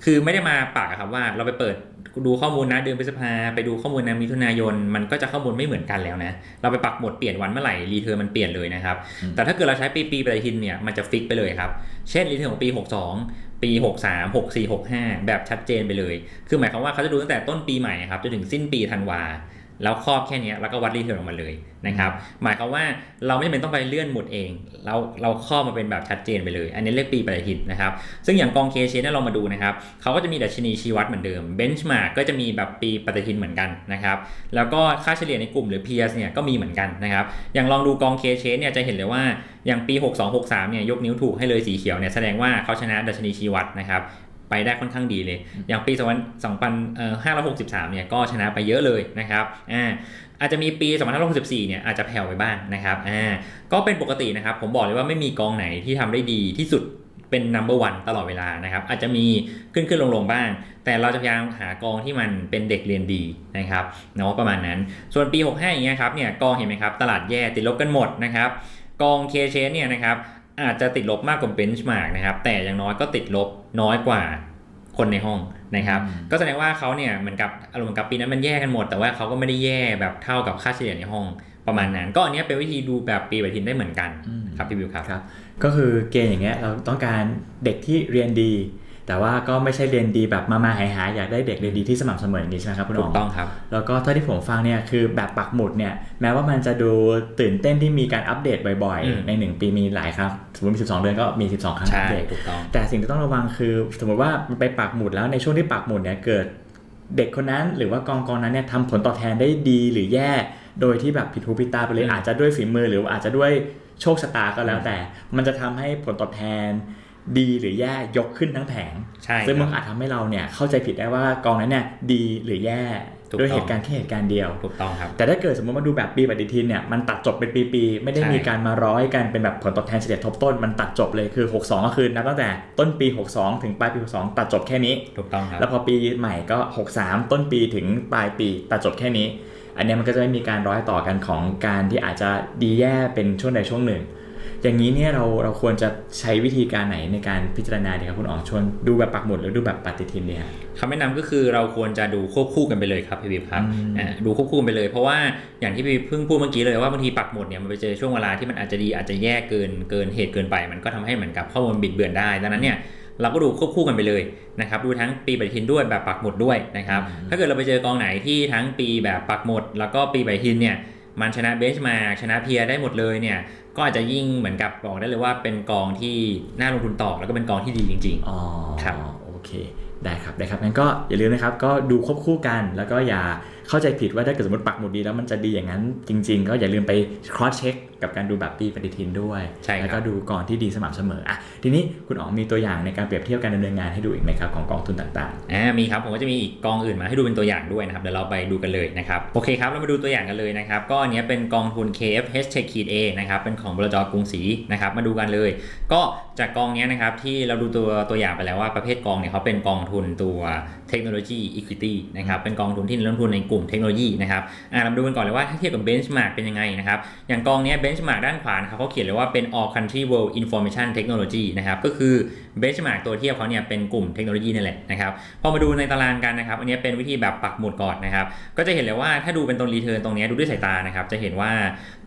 คือไม่ได้มาปากครับว่าเราไปเปิดดูข้อมูลนะเดือนพฤษภาไปดูข้อมูลนะมิถุนายน มันก็จะข้อมูลไม่เหมือนกันแล้วนะ เราไปปักหมดเปลี่ยนวันเมื่อไหร่รีเทิร์นมันเปลี่ยนเลยนะครับ แต่ถ้าเกิดเราใช้ปีปีปฏิทินเนี่ยมันจะฟิกไปเลยครับ เช่นรีเทิร์นของปี 62 ปี 63 64 65 แบบชัดเจนไปเลย คือหมายความว่าเขาจะดูตั้งแต่ต้นปีใหม่ครับจนถึงสิ้นปีธันวา แล้วครอบแค่เนี้ยแล้วก็วัดรีเทิร์นออกมาเลยนะครับ หมายความว่าเราไม่จำเป็นต้องไปเลื่อนหมุดเอง เราเราครอบมาเป็นแบบชัดเจนไปเลย อันนี้เรียกปีปฏิทินนะครับ ซึ่งอย่างกองเคเชนเนี่ยเรามาดูนะครับเขาก็จะมีดัชนีชี้วัดเหมือนเดิมเบนช์มาร์กก็จะมีแบบปีปฏิทินเหมือนกันนะครับแล้วก็ค่าเฉลี่ยในกลุ่มหรือ PS เนี่ยก็มีเหมือนกันนะครับอย่างลองดูกองเคเชนเนี่ยจะเห็นเลยว่าอย่างปี 6263เนี่ยยกนิ้วถูกให้เลยสีเขียวเนี่ยแสดงว่าเขาชนะดัชนีชี้วัดนะครับ ไปได้ค่อนข้างดีเลย อย่างปี2563เนี่ยก็ชนะไปเยอะเลยนะครับอ่าอาจจะมีปี2564เนี่ยอาจจะแผ่วไปบ้างนะครับอ่าก็เป็นปกตินะครับ ผมบอกเลยว่าไม่มีกองไหนที่ทำได้ดีที่สุดเป็น number one ตลอดเวลานะครับ อาจจะมีขึ้นขึ้นลงลงบ้าง แต่เราจะพยายามหากองที่มันเป็นเด็กเรียนดีนะครับเนาะประมาณนั้น ส่วนปี 65 อย่างเงี้ยครับเนี่ยกองเห็นไหมครับ ตลาดแย่ติดลบกันหมดนะครับ กองเคเชนเนี่ยนะครับอาจจะติดลบมากกว่าเบนช์มาร์กนะครับ แต่อย่างน้อยก็ติดลบ น้อยกว่าคนในห้องนะครับอืมก็แสดงว่าเขาเนี่ยเหมือนกับอารมณ์เหมือนกับปีนั้นมันแย่กันหมด แต่ว่าเขาก็ไม่ได้แย่แบบเท่ากับค่าเฉลี่ยในห้องประมาณนั้น ก็อันเนี้ยเป็นวิธีดูแบบปีปฏิทินได้เหมือนกันอืมครับพี่บิวครับครับ ก็คือเกณฑ์อย่างเงี้ยเราต้องการเด็กที่เรียนดี แต่ว่าก็ไม่ใช่เรียนดีแบบมามาหายหายๆอยากได้เด็กเรียนดีที่สม่ำเสมออย่างนี้ใช่ไหมครับคุณถูอ๋กองต้องครับ แล้วก็เท่าที่ผมฟังเนี่ยคือแบบปักหมุดเนี่ยแม้ว่ามันจะดูตื่นเต้นที่มีการอัปเดตบ่อยอืมๆใน 1 ปีมีหลายครั้งสมมติมี 12 เดือนก็มี 12 ครั้งอัใช่ปเดตถูกต้องแต่สิ่งที่ต้องระวังคือ สมมติว่ามันไปปักหมุดแล้วในช่วงที่ปักหมุดเนี่ยเกิดเด็กคนนั้นหรือว่ากองกองนั้นเนี่ยทำผลตอบแทนได้ดีหรือแย่ โดยที่แบบผิดหูผิดตาไปเลยอืมอาจจะด้วยฝีมือหรืออาจจะด้วยโชคชะตาก็แล้วแต่ มันจะทำให้ผลตอบแทน ดีหรือแย่ยกขึ้นทั้งแผงใช่ซึ่งคมัรันบอาจทำให้เราเนี่ยเข้าใจผิดได้ว่ากองนั้นเนี่ยดีหรือแย่ถูกด้วยต้องเหตุการณ์แค่เหตุการณ์เดียวถูกต้องครับแต่ถ้าเกิดสมมติมาดูแบบปีปฏิทินเนี่ยมันตัดจบเป็นปีๆไม่ได้ใช่มีการมาร้อยกันเป็นแบบผลตอบแทนเฉลี่ยทบต้นมันตัดจบเลยคือ 62 ก็คือนับตั้งแต่ต้นปี 62 ถึงปลายปี 62 ตัดจบแค่นี้ถูกต้องครับแล้วพอปีใหม่ก็ 63 ต้นปีถึงปลายปีตัดจบแค่นี้ อันเนี้ยมันก็จะไม่มีการร้อยต่อกันของการที่อาจจะดีแย่เป็นช่วงใดช่วงหนึ่ง อย่างนี้เนี่ยเราเราควรจะใช้วิธีการไหนในการพิจารณาดีครับคุณอ๋องชวนดูแบบปักหมุดหรือดูแบบปฏิทินเนี่ยคำแนะนำก็คือเราควรจะดูควบคู่กันไปเลยครับพี่บิบครับอืมอ่าดูควบคู่กันไปเลย เพราะว่าอย่างที่พี่เพิ่งพูดเมื่อกี้เลยว่าบางทีปักหมุดเนี่ยมันไปเจอช่วงเวลาที่มันอาจจะดีอาจจะแย่เกินเกินเหตุเกินไป มันก็ทำให้เหมือนกับข้อมูลบิดเบือนได้ดังนั้นเนี่ยเราก็ดูควบคู่กันไปเลยนะครับดูทั้งปีปฏิทินด้วยแบบปักหมุดด้วยนะครับอืมถ้าเกิดเราไปเจอกองไหนที่ทั้งปีแบบปักหมุด แล้วก็ปีปฏิทินเนี่ยมันชนะเบนช์มาชนะเพียร์ได้หมดเลยเนี่ย ก็อาจจะยิ่งเหมือนกับบอกได้เลยว่าเป็นกองที่น่าลงทุนต่อแล้วก็เป็นกองที่ดีจริงอ๋อครับ โอเค ได้ครับ ได้ครับ งั้นก็อย่าลืมนะครับ ก็ดูควบคู่กัน แล้วก็อย่าเข้าใจผิดว่าถ้าเกิดสมมติปักหมุดดีแล้วมันจะดีอย่างนั้นจริง ๆ ก็อย่าลืมไป cross check กับการดูแบบปีปฏิทินด้วยใช่ครับแล้วก็ดูกองที่ดีสม่ำเสมออะทีนี้คุณอ๋องมีตัวอย่างในการเปรียบเทียบการดำเนินงานให้ดูอีกไหมครับของกองทุนต่างอ่ามีครับผมก็จะมีอีกกองอื่นมาให้ดูเป็นตัวอย่างด้วยนะครับเดี๋ยวเราไปดูกันเลยนะครับโอเคครับเรามาดูตัวอย่างกันเลยนะครับก็อันเนี้ยเป็นกองทุน KFH Tech Key A นะครับเป็นของบลจกรุงศรีนะครับมาดูกันเลย ก็จากกองเนี้ยนะครับที่เราดูตัวตัวอย่างไปแล้วว่าประเภทกองเนี่ยเขาเป็นกองทุนตัวเทคโนโลยี Equity นะครับเป็นกองทุนที่ลงทุนในกลุ่มเทคโนโลยีนะครับอ่าเรามาดูกันก่อนเลยว่าถ้าเทียบกับเบนช์มาร์กเป็นยังไงนะครับ อย่างกองนี้เบนช์มาร์กด้านขวานะครับเขาเขียนเลยว่าเป็น all country world information technology นะครับ ก็คือเบนช์มาร์กตัวเทียบเขาเนี่ยเป็นกลุ่มเทคโนโลยีนั่นแหละนะครับ พอมาดูในตารางกันนะครับ อันนี้เป็นวิธีแบบปักหมุดก่อนนะครับ ก็จะเห็นเลยว่าถ้าดูเป็นตรงรีเทิร์นตรงนี้ดูด้วยสายตานะครับ จะเห็นว่า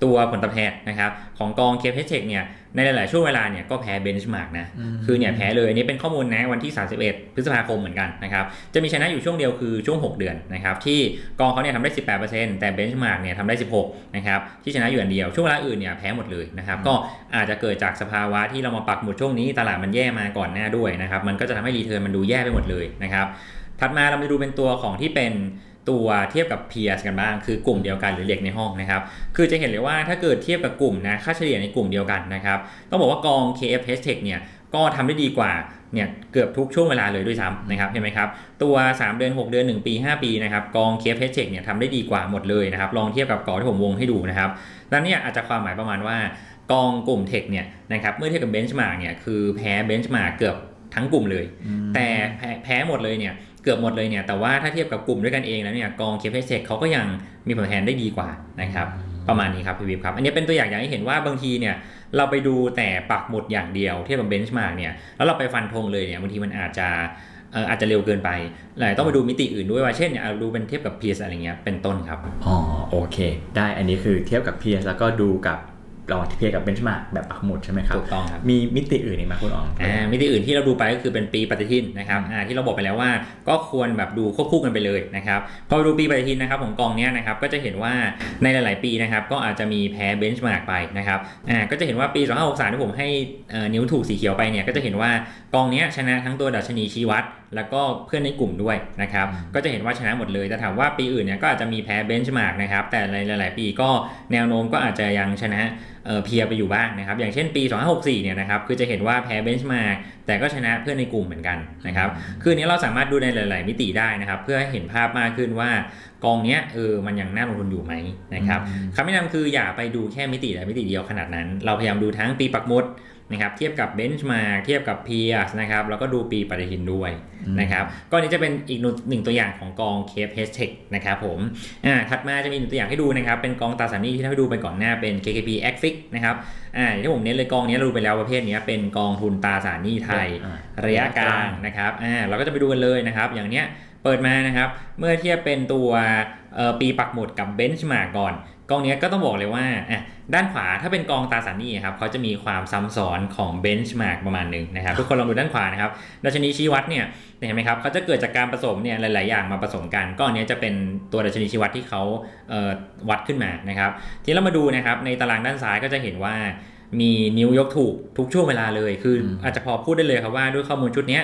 ตัวผลตอบแทนนะครับของกองเคปเทคเนี่ยในหลาย ๆ ช่วงเวลาเนี่ยก็แพ้เบนช์มาร์กนะอืมคือเนี่ยแพ้เลย อันนี้เป็นข้อมูลนะวันที่ 31 พฤษภาคมเหมือนกันนะครับ จะมีชนะอยู่ช่วงเดียวคือช่วง 6 เดือนนะครับ ที่กองเขาเนี่ยทำได้ 18%แต่เบนช์มาร์กเนี่ยทำได้ 16 นะครับ ที่ชนะอยู่อันเดียว ช่วงเวลาอื่นเนี่ยแพ้หมดเลยนะครับ ก็อาจจะเกิดจากสภาวะที่เรามาปักหมุดช่วงนี้ตลาดมันแย่มาก่อนหน้าด้วยนะครับ มันก็จะทำให้รีเทิร์นมันดูแย่ไปหมดเลยนะครับ ถัดมาเรามาดูเป็นตัวของที่เป็น ตัวเทียบกับ peers กันบ้างคือกลุ่มเดียวกันหรือเด็กในห้องนะครับ คือจะเห็นเลยว่าถ้าเกิดเทียบกับกลุ่มนะค่าเฉลี่ยในกลุ่มเดียวกันนะครับ ต้องบอกว่ากอง KF h Tech เนี่ยก็ทำได้ดีกว่าเนี่ยเกือบทุกช่วงเวลาเลยด้วยซ้ำนะครับเห็นไหมครับ ตัว 3 เดือน 6 เดือน 1 ปี 5 ปีนะครับกอง KF h Tech เนี่ยทำได้ดีกว่าหมดเลยนะครับลองเทียบกับกองที่ผมวงให้ดูนะครับดังนั้นเนี่ยอาจจะความหมายประมาณว่ากองกลุ่มเทคเนี่ยนะครับเมื่อเทียบกับเบนช์มาร์กเนี่ยคือแพ้เบนช์มาร์กเกือบทั้งกลุ่มเลยอืมแต่แพ้แพ้หมดเลยเนี่ย เกือบหมดเลยเนี่ยแต่ว่าถ้าเทียบกับกลุ่มด้วยกันเองแล้วเนี่ยกองเคปเซกเขาก็ยังมีผลตอบแทนได้ดีกว่านะครับประมาณนี้ครับพี่วิบครับ อันนี้เป็นตัวอย่างอย่างให้เห็นว่าบางทีเนี่ยเราไปดูแต่ปักหมุดอย่างเดียวเทียบกับเบนช์มาร์กเนี่ยแล้วเราไปฟันธงเลยเนี่ยบางทีมันอาจจะเอ่ออาจจะเร็วเกินไปเลยต้องไปดูมิติอื่นด้วยว่าเช่นเนี่ยเอาดูเป็นเทียบกับ PS อะไรเงี้ยเป็นต้นครับ อ๋อโอเค ได้อันนี้คือเทียบกับ peers แล้วก็ดูกับ ลองเทียบกับ benchmark แบบปักหมุดใช่ไหมครับถูกต้องครับมีมิติอื่นอีกไหมคุณอ๋องอ่ามิติอื่นที่เราดูไปก็คือเป็นปีปฏิทินนะครับอ่าที่เราบอกไปแล้วว่าก็ควรแบบดูควบคู่กันไปเลยนะครับพอดูปีปฏิทินนะครับของกองเนี้ยนะครับก็จะเห็นว่าในหลาย ๆ ปีนะครับก็อาจจะมีแพ้เบนช์มาร์กไปนะครับอ่าก็จะเห็นว่าปี2563ที่ผมให้เอ่อนิ้วถูกสีเขียวไปเนี่ยก็จะเห็นว่ากองเนี้ยชนะทั้งตัวดัชนีชี้วัด แล้วก็เพื่อนในกลุ่มด้วยนะครับ ก็จะเห็นว่าชนะหมดเลย แต่ถามว่าปีอื่นเนี่ยก็อาจจะมีแพ้เบนช์มาร์กนะครับ แต่ในหลาย ๆ ปีก็แนวโน้มก็อาจจะยังชนะเอ่อเพียร์ไปอยู่บ้างนะครับ อย่างเช่นปี 2564 เนี่ยนะครับ คือจะเห็นว่าแพ้เบนช์มาร์กแต่ก็ชนะเพื่อนในกลุ่มเหมือนกันนะครับ คืออนนี้เราสามารถดูในหลาย ๆ มิติได้นะครับ เพื่อให้เห็นภาพมากขึ้นว่ากองเนี้ยเออ มันยังน่าลงทุนอยู่ไหมนะครับคำแนะนำคืออย่าไปดูแค่มิติใดมิติเดียวขนาดนั้น เราพยายามดูทั้งปีปักหมุด นะครับเทียบกับเบนช์มาเทียบกับ peers นะครับแล้วก็ดูปีปฏิทินด้วยอืมนะครับก็อันนี้จะเป็นอีกหนึ่งหนึ่งตัวอย่างของกอง KF h Tech นะครับผมอ่าถัดมาจะมีหนึ่งตัวอย่างให้ดูนะครับเป็นกองตราสารหนี้ที่ทำให้ดูไปก่อนหน้าเป็น KKP Axix นะครับอ่าอย่างที่ผมเน้นเลยกองนี้เราดูไปแล้วประเภทนี้เป็นกองทุนตราสารหนี้ไทยอ่าระยะกลางนะครับอ่าเราก็จะไปดูกันเลยนะครับอย่างเนี้ยเปิดมานะครับเมื่อเทียบเป็นตัวเอ่อปีปักหมุดกับเบนช์มาร์กก่อน กองเนี้ยก็ต้องบอกเลยว่าอะด้านขวาถ้าเป็นกองตราสารหนี้ครับเขาจะมีความซ้ำซ้อนของเบนช์มาร์กประมาณหนึ่งนะครับ ทุกคนลองดูด้านขวานะครับดัชนีชี้วัดเนี่ยเห็นไหมครับเขาจะเกิดจากการผสมเนี่ยหลาย ๆ อย่างมาผสมกันก็อันเนี้ยจะเป็นตัวดัชนีชี้วัดที่เขาเอ่อวัดขึ้นมานะครับ ทีนี้เรามาดูนะครับในตารางด้านซ้ายก็จะเห็นว่ามีนิ้วยกถูกทุกช่วงเวลาเลย คืออมอาจจะพอพูดได้เลยครับว่าด้วยข้อมูลชุดเนี้ย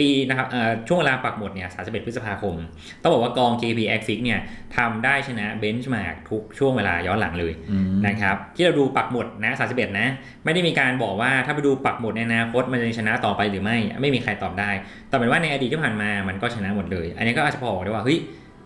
ปีนะครับเอ่อช่วงเวลาปักหมดเนี่ย 31 พฤษภาคม ต้องบอกว่ากอง KP a x i c เนี่ยทำได้ชนะเบนช์มาร์กทุกช่วงเวลาย้อนหลังเลยอืมนะครับ ที่เราดูปักหมุดนะ 31 นะ ไม่ได้มีการบอกว่าถ้าไปดูปักหมุดในอนาคตมันจะชนะต่อไปหรือไม่ ไม่มีใครตอบได้ แต่เป็นว่าในอดีตที่ผ่านมามันก็ชนะหมดเลย อันนี้ก็อาจจะพอบอกได้ว่าเฮ้ย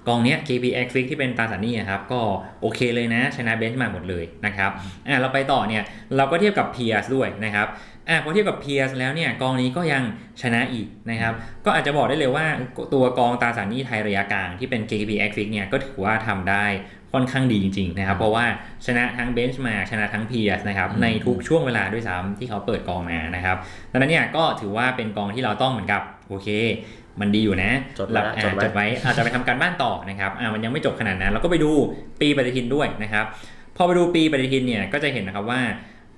กองเนี้ย KP a x i c ที่เป็นตราสารหนี้อะครับก็โอเคเลยนะ ชนะเบนช์มาหมดเลยนะครับอะเราไปต่อเนี่ยเราก็เทียบกับ peers ด้วยนะครับ อะพอเทียบกับ peers แล้วเนี่ยกองนี้ก็ยังชนะอีกนะครับ ก็อาจจะบอกได้เลยว่าตัวกองตราสารหนี้ไทยระยะกลางที่เป็น KP a x i c เนี่ยก็ถือว่าทำได้ค่อนข้างดีจริงๆนะครับ เพราะว่าชนะทั้งเบนช์มาชนะทั้ง peers นะครับในทุกช่วงเวลาด้วยซ้ำที่เขาเปิดกองมานะครับดังนั้นเนี่ยก็ถือว่าเป็นกองที่เราต้องเหมือนกับโอเคมันดีอยู่นะจดไว้เราละอ่าจดไว้จดไว้อาจจะไปทำการบ้านต่อนะครับอ่ามันยังไม่จบขนาดนั้นเราก็ไปดูปีปฏิทินด้วยนะครับ พอไปดูปีปฏิทินเนี่ยก็จะเห็นนะครับว่า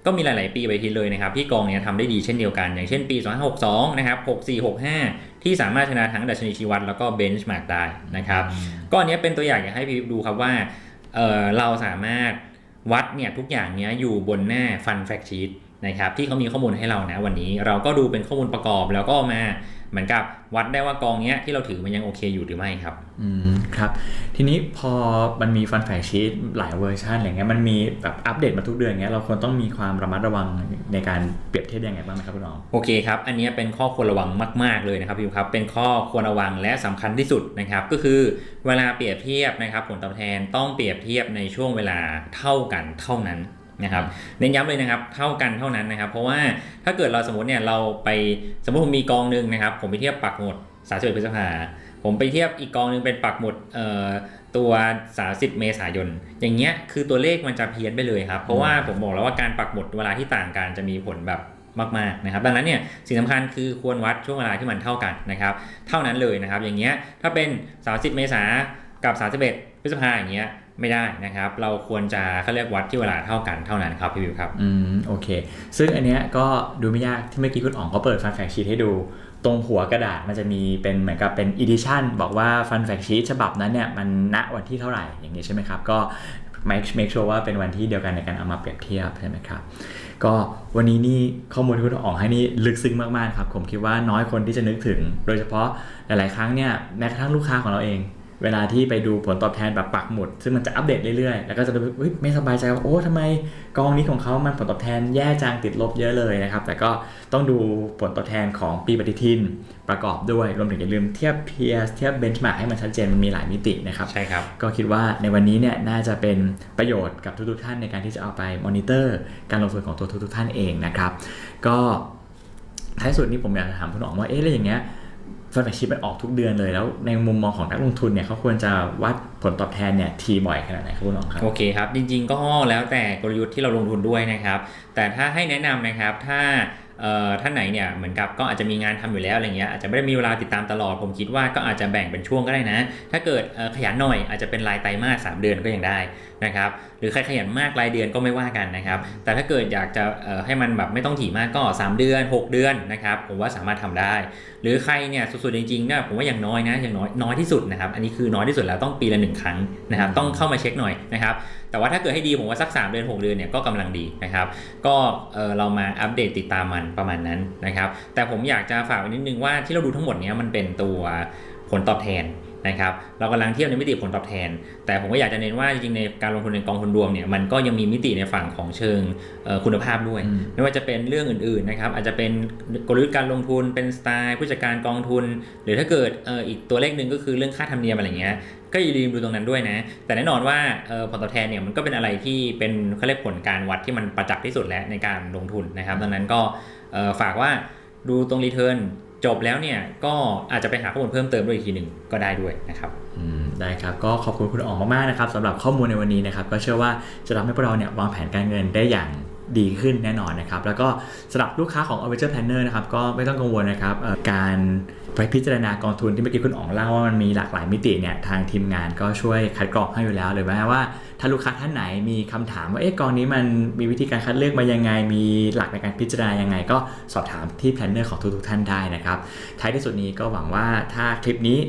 ก็มีหลาย ๆ ปีปฏิทินเลยนะครับที่กองเนี่ยทำได้ดีเช่นเดียวกัน อย่างเช่นปี2562นะครับ64 65 ที่สามารถชนะทั้งดัชนีชี้วัดแล้วก็เบนช์มาร์กได้นะครับก็อันเนี้ยเป็นตัวอย่างอยากให้พี่ดูครับว่าเออเราสามารถวัดเนี่ยทุกอย่างเนี้ยอยู่บนหน้าฟันแฟกชีตนะครับที่เขามีข้อมูลให้เรานะวันนี้เราก็ดูเป็นข้อมูลประกอบแล้วก็เอามา เหมือนกับวัดได้ว่ากองเนี้ยที่เราถือมันยังโอเคอยู่หรือไม่ครับ อืมครับ ทีนี้พอมันมีฟันแฟกชีตหลายเวอร์ชันอะไรเงี้ยมันมีแบบอัปเดตมาทุกเดือนเงี้ยเราควรต้องมีความระมัดระวังในการเปรียบเทียบยังไงบ้างไหมครับคุณน้องโอเคครับอันเนี้ยเป็นข้อควรระวังมาก ๆเลยนะครับพี่ครับเป็นข้อควรระวังและสำคัญที่สุดนะครับ ก็คือเวลาเปรียบเทียบนะครับ ผลตอบแทนต้องเปรียบเทียบในช่วงเวลาเท่ากันเท่านั้น นะครับเน้นย้ำเลยนะครับเท่ากันเท่านั้นนะครับ เพราะว่าถ้าเกิดเราสมมติเนี่ยเราไปสมมติผมมีกองหนึ่งนะครับ ผมไปเทียบปักหมด31พฤษภาผมไปเทียบอีกกองหนึ่งเป็นปักหมดเอ่อตัว 30 เมษายน อย่างเงี้ยคือตัวเลขมันจะเพี้ยนไปเลยครับ เพราะว่าผมบอกแล้วว่าการปักหมดเวลาที่ต่างกันจะมีผลแบบมากๆนะครับดังนั้นเนี่ยสิ่งสำคัญคือควรวัดช่วงเวลาที่มันเท่ากันนะครับ เท่านั้นเลยนะครับ อย่างเงี้ยถ้าเป็น 30 เมษากับ 31 พฤษภาอย่างเงี้ย ไม่ได้นะครับ เราควรจะเขาเรียกวัดที่เวลาเท่ากันเท่านั้นครับพี่วิวครับ อืมโอเค ซึ่งอันเนี้ยก็ดูไม่ยากที่เมื่อกี้คุณอ๋องเขาเปิดฟันแฟกชีตให้ดู ตรงหัวกระดาษมันจะมีเป็นเหมือนกับเป็นอีดิชันบอกว่าฟันแฟกชีตฉบับนั้นเนี่ยมันณวันที่เท่าไหร่อย่างนี้ใช่ไหมครับ ก็ make make sure ว่าเป็นวันที่เดียวกันในการเอามาเปรียบเทียบใช่ไหมครับ ก็วันนี้นี่ข้อมูลที่คุณอ๋องให้นี่ลึกซึ้งมากๆครับ ผมคิดว่าน้อยคนที่จะนึกถึง โดยเฉพาะหลายๆครั้งเนี่ยแม้กระทั่งลูกค้าของเราเอง เวลาที่ไปดูผลตอบแทนแบบปักหมุด ซึ่งมันจะอัปเดตเรื่อยๆ แล้วก็จะรู้เฮ้ยไม่สบายใจว่าโอ้ทำไมกองนี้ของเขามันผลตอบแทนแย่จังติดลบเยอะเลยนะครับ แต่ก็ต้องดูผลตอบแทนของปีปฏิทินประกอบด้วย รวมถึงอย่าลืมเทียบเพียเทียบเบนช์มาร์กให้มันชัดเจนมันมีหลายมิตินะครับใช่ครับ ก็คิดว่าในวันนี้เนี่ยน่าจะเป็นประโยชน์กับทุกๆท่านในการที่จะเอาไปมอนิเตอร์ การลงทุนของตัวทุกๆท่านเองนะครับก็ท้ายสุดนี้ผมอยากจะถามคุณอ๋องว่าเอ๊ะแล้วอย่างเงี้ย ฟันแฟชีพมันออกทุกเดือนเลยแล้วในมุมมองของนักลงทุนเนี่ยเขาควรจะวัดผลตอบแทนเนี่ยทีบ่อยขนาดไหนครับคุณอ๋องครับโอเคครับ จริง ๆ ก็แล้วแต่กลยุทธ์ที่เราลงทุนด้วยนะครับ แต่ถ้าให้แนะนำนะครับถ้าท่านไหนเนี่ยเหมือนกับก็อาจจะมีงานทำอยู่แล้วอะไรเงี้ยอาจจะไม่ได้มีเวลาติดตามตลอด ผมคิดว่าก็อาจจะแบ่งเป็นช่วงก็ได้นะ ถ้าเกิดขยันหน่อยอาจจะเป็นรายไตรมาสสามเดือนก็ยังได้นะครับหรือใครขยันมากรายเดือนก็ไม่ว่ากันนะครับแต่ถ้าเกิดอยากจะให้มันแบบไม่ต้องถี่มากก็ 3 เดือน 6 เดือนนะครับผมว่าสามารถทำได้ รือใครเนี่ยสุดๆจริงๆเนี่ยผมว่าอย่างน้อยนะอย่างน้อยน้อยที่สุดนะครับอันนี้คือน้อยที่สุดแล้วต้องปีละหนึ่งครั้งนะครับต้องเข้ามาเช็คหน่อยนะครับแต่ว่าถ้าเกิดให้ดีผมว่าสัก 3 เดือน 6 เดือนเนี่ยก็กำลังดีนะครับก็เออเรามาอัปเดตติดตามมันประมาณนั้นนะครับแต่ผมอยากจะฝากไว้นิดนึงว่าที่เราดูทั้งหมดเนี้ยมันเป็นตัวผลตอบแทน นะครับเรากำลังเทียบในมิติผลตอบแทน แต่ผมก็อยากจะเน้นว่าจริงๆในการลงทุนในกองทุนรวมเนี่ยมันก็ยังมีมิติในฝั่งของเชิงเอ่อคุณภาพด้วยอืมไม่ว่าจะเป็นเรื่องอื่นๆนะครับอาจจะเป็นกลยุทธ์การลงทุนเป็นสไตล์ผู้จัดการกองทุน หรือถ้าเกิดเอ่ออีกตัวเลขหนึ่งก็คือเรื่องค่าธรรมเนียมอะไรเงี้ยก็อย่าลืมดูตรงนั้นด้วยนะ แต่แน่นอนว่าเอ่อผลตอบแทนเนี่ยมันก็เป็นอะไรที่เป็นเขาเรียกผลการวัดที่มันประจักษ์ที่สุดแล้วในการลงทุนนะครับดังนั้นก็เอ่อฝากว่าดูตรงรีเทิร์น จบแล้วเนี่ยก็อาจจะไปหาข้อมูลเพิ่มเติมด้วยอีกทีหนึ่งก็ได้ด้วยนะครับอืมได้ครับก็ขอบคุณคุณอ๋องมากๆนะครับสำหรับข้อมูลในวันนี้นะครับก็เชื่อว่าจะทำให้พวกเราเนี่ยวางแผนการเงินได้อย่างดีขึ้นแน่นอนนะครับ แล้วก็สำหรับลูกค้าของ Avenger Planner นะครับก็ไม่ต้องกังวลนะครับการไปพิจารณากองทุนที่เมื่อกี้คุณอ๋องเล่าว่ามันมีหลากหลายมิติเนี่ยทางทีมงานก็ช่วยคัดกรองให้อยู่แล้วหรือแม้ว่า ถ้าลูกค้าท่านไหนมีคำถามว่าเอ๊ะกองนี้มันมีวิธีการคัดเลือกมายังไง มีหลักในการพิจารณายังไง ก็สอบถามที่แพลนเนอร์ของทุกๆท่านได้นะครับท้ายที่สุดนี้ก็หวังว่าถ้าคลิปนี้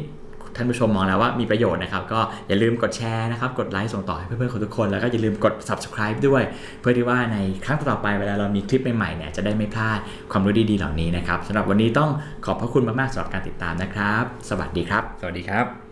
ท่านผู้ชมมองแล้วว่ามีประโยชน์นะครับ ก็อย่าลืมกดแชร์นะครับ กดไลค์ส่งต่อให้เพื่อนๆของทุกคน แล้วก็อย่าลืมกด subscribe ด้วย เพื่อที่ว่าในครั้งต่อไปเวลาเรามีคลิปใหม่ๆเนี่ยจะได้ไม่พลาดความรู้ดีๆเหล่านี้นะครับสำหรับวันนี้ต้องขอบพระคุณมากๆสำหรับการติดตามนะครับ สวัสดีครับ สวัสดีครับ